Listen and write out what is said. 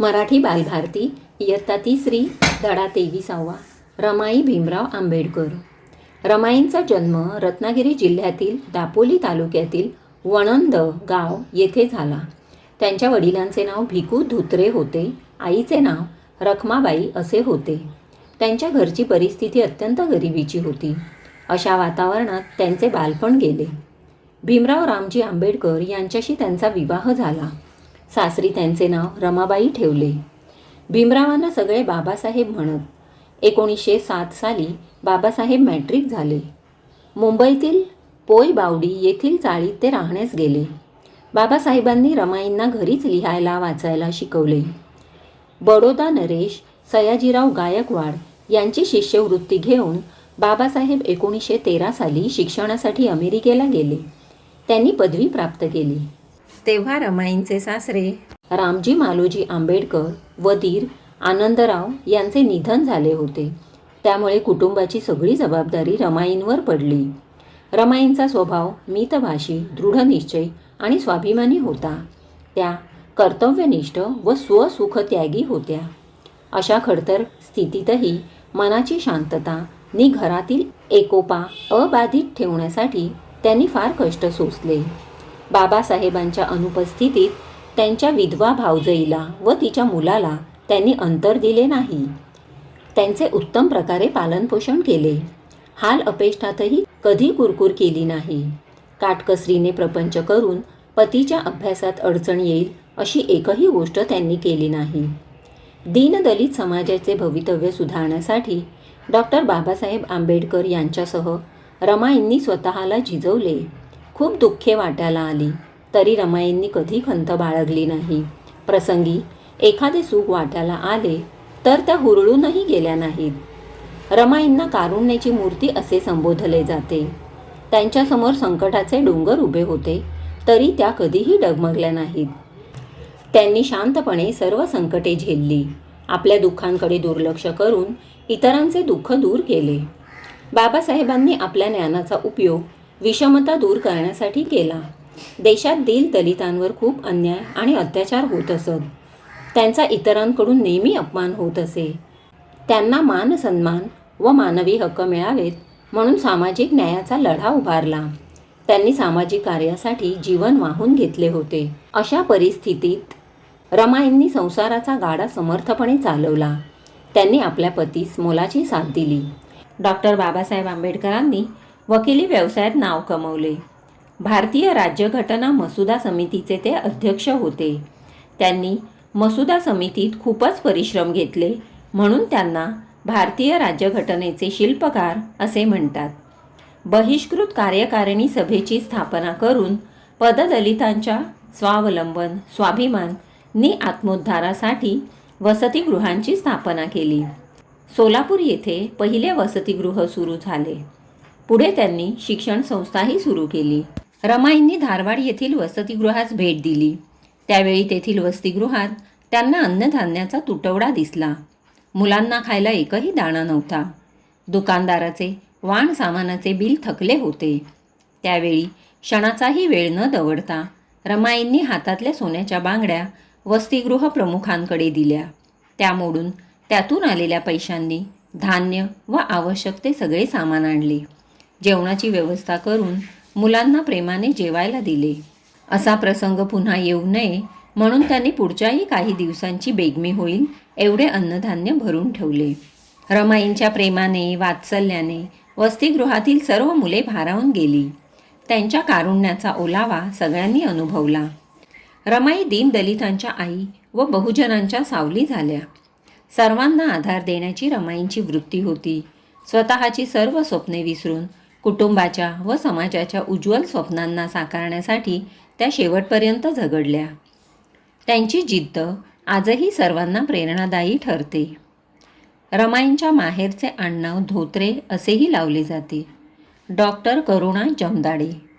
मराठी बालभारती इयत्ता तिसरी धडा तेविसावा रमाई भीमराव आंबेडकर. रमाईंचा जन्म रत्नागिरी जिल्ह्यातील दापोली तालुक्यातील वणंद गाव येथे झाला. त्यांच्या वडिलांचे नाव भिकू धुत्रे होते आईचे नाव रखमाबाई असे होते. त्यांच्या घरची परिस्थिती अत्यंत गरिबीची होती. अशा वातावरणात त्यांचे बालपण गेले. भीमराव रामजी आंबेडकर यांच्याशी त्यांचा विवाह झाला. सासरी त्यांचे नाव रमाबाई ठेवले. भीमरावांना सगळे बाबासाहेब म्हणत एकोणीसशे सात साली बाबासाहेब मॅट्रिक झाले. मुंबईतील पोय बावडी येथील चाळीत ते राहण्यास गेले. बाबासाहेबांनी रमाईंना घरीच लिहायला वाचायला शिकवले. बडोदा नरेश सयाजीराव गायकवाड यांची शिष्यवृत्ती घेऊन बाबासाहेब एकोणीसशे तेरा साली शिक्षणासाठी अमेरिकेला गेले. त्यांनी पदवी प्राप्त केली. तेव्हा रमाईंचे सासरे रामजी मालोजी आंबेडकर वदीर आनंदराव यांचे निधन झाले होते. त्यामुळे कुटुंबाची सगळी जबाबदारी रमाईंवर पडली. रमाईंचा स्वभाव मितभाषी दृढनिश्चय आणि स्वाभिमानी होता. त्या कर्तव्यनिष्ठ व स्वसुखत्यागी होत्या. अशा खडतर स्थितीतही मनाची शांतता नि घरातील एकोपा अबाधित ठेवण्यासाठी त्यांनी फार कष्ट सोसले. बाबासाहेबांच्या अनुपस्थितीत त्यांच्या विधवा भावजईला व तिच्या मुलाला त्यांनी अंतर दिले नाही. त्यांचे उत्तम प्रकारे पालनपोषण केले. हाल अपेष्टातही कधी कुरकुर केली नाही. काटकसरीने प्रपंच करून पतीच्या अभ्यासात अडचण येईल अशी एकही गोष्ट त्यांनी केली नाही. दीनदलित समाजाचे भवितव्य सुधारण्यासाठी डॉक्टर बाबासाहेब आंबेडकर यांच्यासह रमाईंनी स्वतःला झिजवले. खूप दुःखे वाट्याला आली. तरी रमाईंनी कधी खंत बाळगली नाही. प्रसंगी एखादे सुख वाट्याला आले तर त्या हुरळूनही गेल्या नाहीत. रमाईंना कारुण्याची मूर्ती असे संबोधले जाते. त्यांच्यासमोर संकटाचे डोंगर उभे होते तरी त्या कधीही डगमगल्या नाहीत. त्यांनी शांतपणे सर्व संकटे झेलली. आपल्या दुःखांकडे दुर्लक्ष करून इतरांचे दुःख दूर केले. बाबासाहेबांनी आपल्या ज्ञानाचा उपयोग विषमता दूर करण्यासाठी केला. देशात दिल दलितांवर खूप अन्याय आणि अत्याचार होत असत. त्यांचा इतरांकडून नेहमी अपमान होत असे. त्यांना मान सन्मान व मानवी हक्क मिळावेत म्हणून सामाजिक न्यायाचा लढा उभारला. त्यांनी सामाजिक कार्यासाठी जीवन वाहून घेतले होते. अशा परिस्थितीत रमाईंनी संसाराचा गाडा समर्थपणे चालवला. त्यांनी आपल्या पतीस मोलाची साथ दिली. डॉक्टर बाबासाहेब आंबेडकरांनी वकिली व्यवसायात नाव कमवले. भारतीय राज्यघटना मसुदा समितीचे ते अध्यक्ष होते. त्यांनी मसुदा समितीत खूपच परिश्रम घेतले म्हणून त्यांना भारतीय राज्यघटनेचे शिल्पकार असे म्हणतात. बहिष्कृत कार्यकारिणी सभेची स्थापना करून पददलितांच्या स्वावलंबन स्वाभिमान नि आत्मोद्धारासाठी वसतिगृहांची स्थापना केली. सोलापूर येथे पहिले वसतिगृह सुरू झाले. पुढे त्यांनी शिक्षण संस्थाही सुरू केली. रमाईंनी धारवाड येथील वसतिगृहास भेट दिली. त्यावेळी तेथील वसतिगृहात त्यांना अन्नधान्याचा तुटवडा दिसला. मुलांना खायला एकही दाणा नव्हता. दुकानदाराचे वाण सामानाचे बिल थकले होते. त्यावेळी क्षणाचाही वेळ न दवडता रमाईंनी हातातल्या सोन्याच्या बांगड्या वसतिगृह प्रमुखांकडे दिल्या. त्या मोडून त्यातून आलेल्या पैशांनी धान्य व आवश्यक ते सगळे सामान आणले. जेवणाची व्यवस्था करून मुलांना प्रेमाने जेवायला दिले. असा प्रसंग पुन्हा येऊ नये म्हणून त्यांनी पुढच्याही काही दिवसांची बेगमी होईल एवढे अन्नधान्य भरून ठेवले. रमाईंच्या प्रेमाने वात्सल्याने वसतिगृहातील सर्व मुले भारावून गेली. त्यांच्या कारुण्याचा ओलावा सगळ्यांनी अनुभवला. रमाई दीनदलितांच्या आई व बहुजनांच्या सावली झाल्या. सर्वांना आधार देण्याची रमाईंची वृत्ती होती. स्वतःची सर्व स्वप्ने विसरून कुटुंबाच्या व समाजाच्या उज्ज्वल स्वप्नांना साकारण्यासाठी त्या शेवटपर्यंत झगडल्या. त्यांची जिद्द आजही सर्वांना प्रेरणादायी ठरते. रमाईंच्या माहेरचे आडनाव धोत्रे असेही लावले जाते. डॉक्टर करुणा जमदाडे